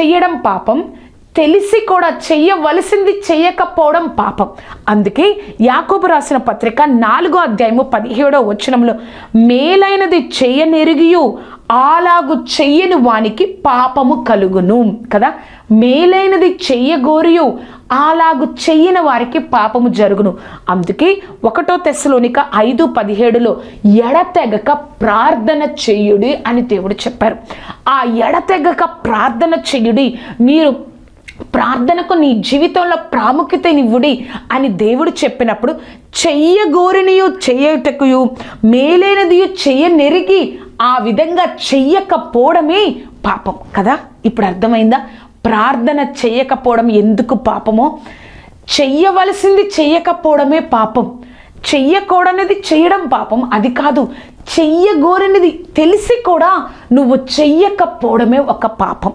చెయ్యడం పాపం. తెలిసి కూడా చెయ్యవలసింది చెయ్యకపోవడం పాపం. అందుకే యాకోబు రాసిన పత్రిక నాలుగో అధ్యాయము పదిహేడో వచనంలో మేలైనది చెయ్యనెరిగియు అలాగు చెయ్యని వానికి పాపము కలుగును కదా? మేలైనది చెయ్యగోరియు అలాగు చెయ్యని వారికి పాపము జరుగును. అందుకే ఒకటో తెశలోనిక ఐదు పదిహేడులో ఎడతెగక ప్రార్థన చెయ్యుడి అని దేవుడు చెప్పారు. ఆ ఎడతెగక ప్రార్థన చెయ్యుడి మీరు ప్రార్థనకు నీ జీవితంలో ప్రాముఖ్యతనివ్వుడి అని దేవుడు చెప్పినప్పుడు చెయ్యగోరినియు చెయ్యటకుయు మేలైనదియు చెయ్యనెరిగి ఆ విధంగా చెయ్యకపోవడమే పాపం కదా? ఇప్పుడు అర్థమైందా? ప్రార్థన చెయ్యకపోవడం ఎందుకు పాపమో? చెయ్యవలసింది చెయ్యకపోవడమే పాపం. చెయ్యకూడనిది చేయడం పాపం అది కాదు. చెయ్యగోరనిది తెలిసి కూడా నువ్వు చెయ్యకపోవడమే ఒక పాపం.